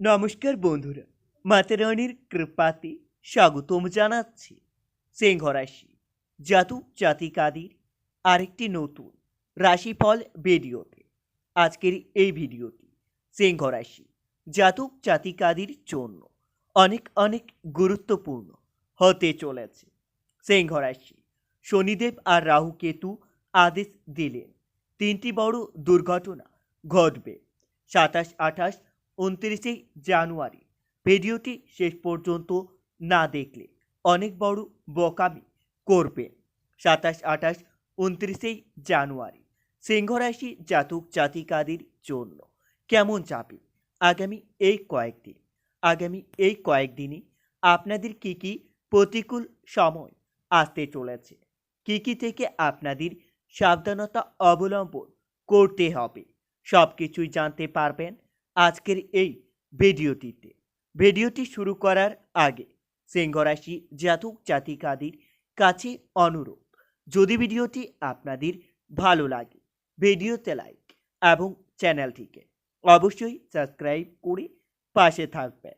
নমস্কার বন্ধুরা, মাতারানির কৃপাতে স্বাগতম জানাচ্ছি সিংহ রাশি জাতক জাতিকাদের আরেকটি নতুন রাশিফল ভিডিওতে। আজকের এই ভিডিওটি সিংহ রাশি জাতক জাতিকাদের জন্য অনেক অনেক গুরুত্বপূর্ণ হতে চলেছে। সিংহ রাশি শনিদেব আর রাহু কেতু আদেশ দিলেন, তিনটি বড় দুর্ঘটনা ঘটবে। সাতাশ আঠাশ উনত্রিশে জানুয়ারি। ভিডিওটি শেষ পর্যন্ত না দেখলে অনেক বড় বোকামি করবেন সাতাশ আঠাশ উনত্রিশে জানুয়ারি। সিংহরাশি জাতক জাতিকাদের জন্য কেমন যাবে? আগামী এই কয়েকদিন আগামী এই কয়েকদিনই আপনাদের কি কি প্রতিকূল সময় আসতে চলেছে? কি কি থেকে আপনাদের সাবধানতা অবলম্বন করতে হবে? সব কিছুই জানতে পারবেন আজকের এই ভিডিওটিতে। ভিডিওটি শুরু করার আগে সিংহরাশি জাতক জাতিকাদের কাছে অনুরোধ, যদি ভিডিওটি আপনাদের ভালো লাগে, ভিডিওতে লাইক এবং চ্যানেলটিকে অবশ্যই সাবস্ক্রাইব করে পাশে থাকবেন।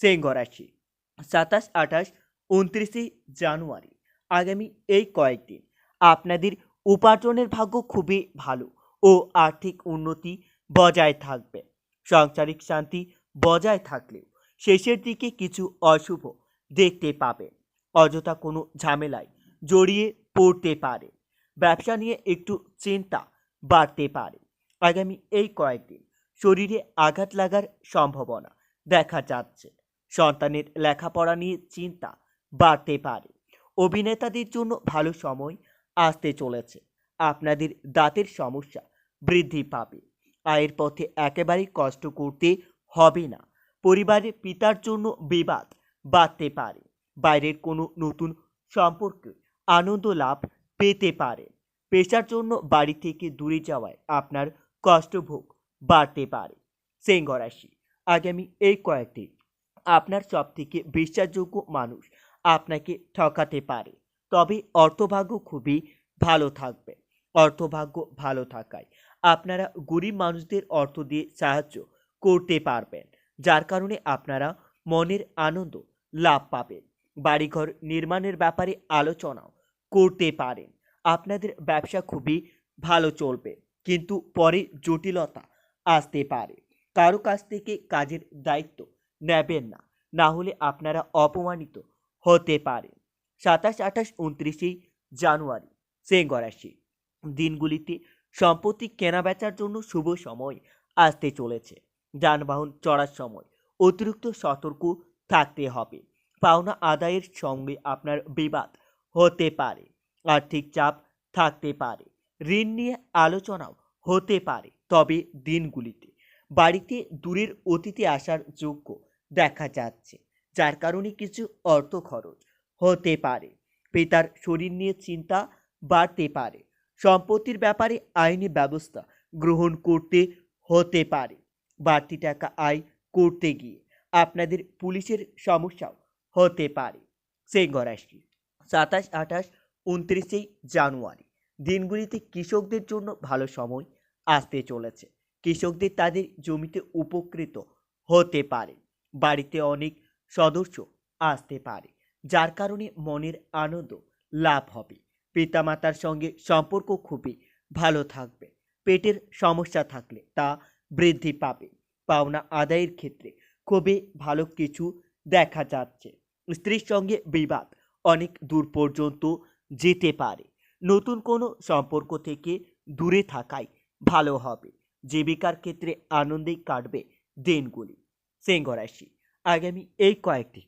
সিংহরাশি, সাতাশ, আঠাশ, উনত্রিশে জানুয়ারি আগামী এই কয়েকদিন আপনাদের উপার্জনের ভাগ্য খুবই ভালো ও আর্থিক উন্নতি বজায় থাকবে। সাংসারিক শান্তি বজায় থাকলেও শেষের দিকে কিছু অশুভ দেখতে পাবেন অযথা কোনো ঝামেলায় জড়িয়ে পড়তে পারে। ব্যবসা নিয়ে একটু চিন্তা বাড়তে পারে। আগামী এই কয়েকদিন শরীরে আঘাত লাগার সম্ভাবনা দেখা যাচ্ছে। সন্তানের লেখাপড়া নিয়ে চিন্তা বাড়তে পারে। অভিনেতাদের জন্য ভালো সময় আসতে চলেছে। আপনাদের দাঁতের সমস্যা বৃদ্ধি পাবে। আয়ের পথে একেবারেই কষ্ট করতে হবে না। পরিবারের পিতার জন্য বিবাদ বাড়তে পারে। বাইরের কোনো নতুন সম্পর্কে আনন্দ লাভ পেতে পারে। পেশার জন্য বাড়ি থেকে দূরে যাওয়ায় আপনার কষ্টভোগ বাড়তে পারে। সিংহ রাশি, আগামী এই কয়েকদিন আপনার সব থেকে বিশ্বাসযোগ্য মানুষ আপনাকে ঠকাতে পারে। তবে অর্থভাগ্য খুবই ভালো থাকবে। অর্থভাগ্য ভালো থাকায় আপনারা গরিব মানুষদের অর্থ দিয়ে সাহায্য করতে পারবেন, যার কারণে আপনারা মনের আনন্দ লাভ পাবেন। বাড়িঘর নির্মাণের ব্যাপারে আলোচনাও করতে পারেন। আপনাদের ব্যবসা খুবই ভালো চলবে, কিন্তু পরে জটিলতা আসতে পারে। কারও কাছ থেকে কাজের দায়িত্ব নেবেন না না হলে আপনারা অপমানিত হতে পারেন। সাতাশ আঠাশ, উনত্রিশে জানুয়ারি সিংহ রাশি দিনগুলিতে সম্পত্তি কেনাবেচার জন্য শুভ সময় আসতে চলেছে। যানবাহন চড়ার সময় অতিরিক্ত সতর্ক থাকতে হবে। পাওনা আদায়ের সঙ্গে আপনার বিবাদ হতে পারে, আর্থিক চাপ থাকতে পারে, ঋণ নিয়ে আলোচনাও হতে পারে। তবে দিনগুলিতে বাড়িতে দূরের অতিথি আসার যোগ্য দেখা যাচ্ছে, যার কারণে কিছু অর্থ খরচ হতে পারে। পিতার শরীর নিয়ে চিন্তা বাড়তে পারে। সম্পত্তির ব্যাপারে আইনি ব্যবস্থা গ্রহণ করতে হতে পারে। বাড়তি টাকা আয় করতে গিয়ে আপনাদের পুলিশের সমস্যাও হতে পারে। সিংহ রাশি সাতাশ আঠাশ উনত্রিশে জানুয়ারি। দিনগুলিতে কৃষকদের জন্য ভালো সময় আসতে চলেছে। কৃষকদের তাদের জমিতে উপকৃত হতে পারে। বাড়িতে অনেক সদস্য আসতে পারে, যার কারণে মনের আনন্দ লাভ হবে। পিতামাতার সঙ্গে সম্পর্ক খুবই ভালো থাকবে। পেটের সমস্যা থাকলে তা বৃদ্ধি পাবে। পাওনা আদায়ের ক্ষেত্রে খুবই ভালো কিছু দেখা যাচ্ছে। স্ত্রীর সঙ্গে বিবাদ অনেক দূর পর্যন্ত যেতে পারে। নতুন কোনো সম্পর্ক থেকে দূরে থাকাই ভালো হবে। জীবিকার ক্ষেত্রে আনন্দেই কাটবে দিনগুলি। সিংহ রাশি, আগামী এই কয়েকটি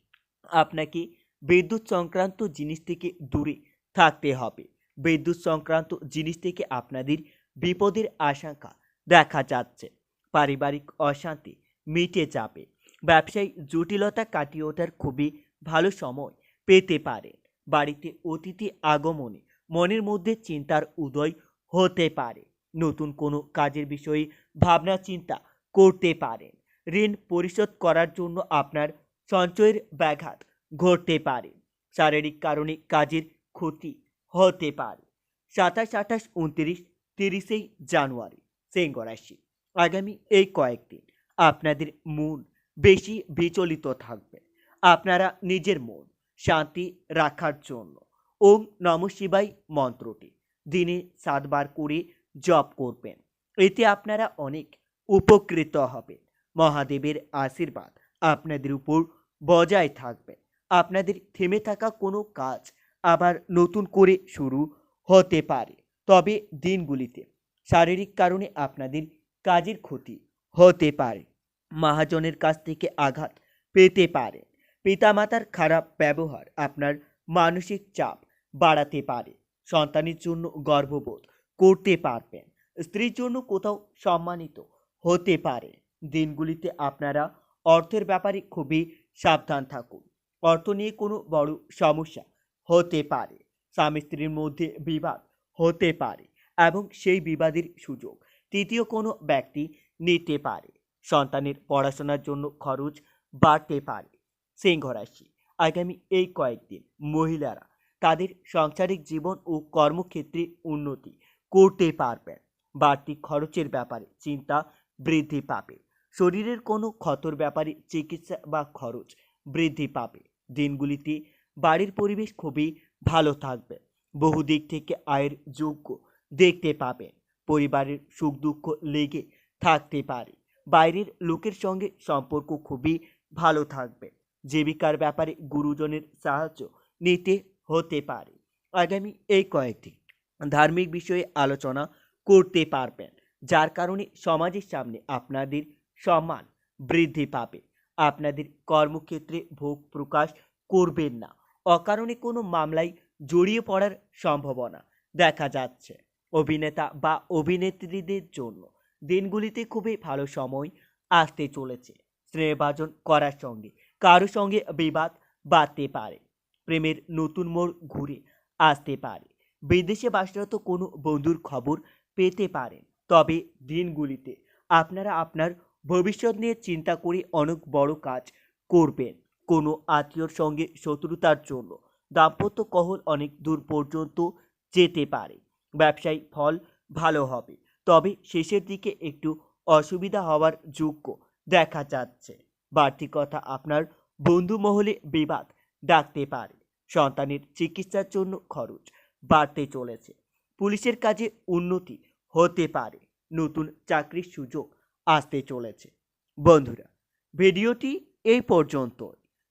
আপনাকে বিদ্যুৎ সংক্রান্ত জিনিস থেকে দূরে থাকতে হবে। বিদ্যুৎ সংক্রান্ত জিনিস থেকে আপনাদের বিপদের আশঙ্কা দেখা যাচ্ছে। পারিবারিক অশান্তি মিটে যাবে। ব্যবসায়িক জটিলতা কাটিয়ে ওঠার খুবই ভালো সময় পেতে পারেন বাড়িতে অতিথি আগমনে মনের মধ্যে চিন্তার উদয় হতে পারে। নতুন কোনো কাজের বিষয়ে ভাবনা চিন্তা করতে পারেন। ঋণ পরিশোধ করার জন্য আপনার সঞ্চয়ের ব্যাঘাত ঘটতে পারে। শারীরিক কারণে কাজের ক্ষতি হতে পারে। সাতাশ আঠাশ উনত্রিশ তিরিশে জানুয়ারি। সিংহ রাশি আগামী এই কয়েকদিন আপনাদের মন বেশি বিচলিত থাকবে। আপনারা নিজের মন শান্তি রাখার জন্য ওম নম শিবাই মন্ত্রটি দিনে সাতবার করে জপ করবেন। এতে আপনারা অনেক উপকৃত হবেন। মহাদেবের আশীর্বাদ আপনাদের উপর বজায় থাকবে। আপনাদের থেমে থাকা কোনো কাজ আবার নতুন করে শুরু হতে পারে। তবে দিনগুলিতে শারীরিক কারণে আপনাদের কাজের ক্ষতি হতে পারে। মহাজনের কাছ থেকে আঘাত পেতে পারে। পিতামাতার খারাপ ব্যবহার আপনার মানসিক চাপ বাড়াতে পারে। সন্তানের জন্য গর্ববোধ করতে পারবেন। স্ত্রীর জন্য কোথাও সম্মানিত হতে পারে। দিনগুলিতে আপনারা অর্থের ব্যাপারে খুবই সাবধান থাকুন। অর্থ নিয়ে কোনো বড় সমস্যা হতে পারে। স্বামী স্ত্রীর মধ্যে বিবাদ হতে পারে এবং সেই বিবাদের সুযোগ তৃতীয় কোনো ব্যক্তি নিতে পারে। সন্তানের পড়াশোনার জন্য খরচ বাড়তে পারে। সিংহ রাশি, আগামী এই কয়েকদিন মহিলারা তাদের সাংসারিক জীবন ও কর্মক্ষেত্রে উন্নতি করতে পারবেন। বাড়তি খরচের ব্যাপারে চিন্তা বৃদ্ধি পাবে। শরীরের কোনো ক্ষতর ব্যাপারে চিকিৎসা বা খরচ বৃদ্ধি পাবে। দিনগুলিতে বাড়ির পরিবেশ খুবই ভালো থাকবে। বহু দিক থেকে আয়ের যোগ্য দেখতে পাবেন পরিবারের সুখ দুঃখ লেগে থাকতে পারে। বাইরের লোকের সঙ্গে সম্পর্ক খুবই ভালো থাকবে। জীবিকার ব্যাপারে গুরুজনের সাহায্য নিতে হতে পারে। আগামী এই কয়েকদিন ধার্মিক বিষয়ে আলোচনা করতে পারবেন, যার কারণে সমাজের সামনে আপনাদের সম্মান বৃদ্ধি পাবে। আপনাদের কর্মক্ষেত্রে ভোগ প্রকাশ করবেন না। অকারণে কোনো মামলায় জড়িয়ে পড়ার সম্ভাবনা দেখা যাচ্ছে। অভিনেতা বা অভিনেত্রীদের জন্য দিনগুলিতে খুবই ভালো সময় আসতে চলেছে। স্নেহভাজন করার সঙ্গে কারও সঙ্গে বিবাদ বাড়তে পারে। প্রেমের নতুন মোড় ঘুরে আসতে পারে। বিদেশে বাসরত কোনো বন্ধুর খবর পেতে পারেন। তবে দিনগুলিতে আপনারা আপনার ভবিষ্যৎ নিয়ে চিন্তা করে অনেক বড় কাজ করবেন। কোনো আত্মীয়র সঙ্গে শত্রুতার জন্য দাম্পত্য কহল অনেক দূর পর্যন্ত যেতে পারে। ব্যবসায়ী ফল ভালো হবে। তবে শেষের দিকে একটু অসুবিধা হওয়ার যোগ্য দেখা যাচ্ছে। বাড়তি কথা আপনার বন্ধু মহলে বিবাদ ডাকতে পারে। সন্তানের চিকিৎসার জন্য খরচ বাড়তে চলেছে। পুলিশের কাজে উন্নতি হতে পারে। নতুন চাকরির সুযোগ আসতে চলেছে। বন্ধুরা, ভিডিওটি এই পর্যন্ত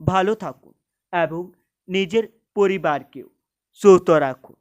ভালো থাকুন এবং নিজের পরিবারকেও সুস্থ রাখুন।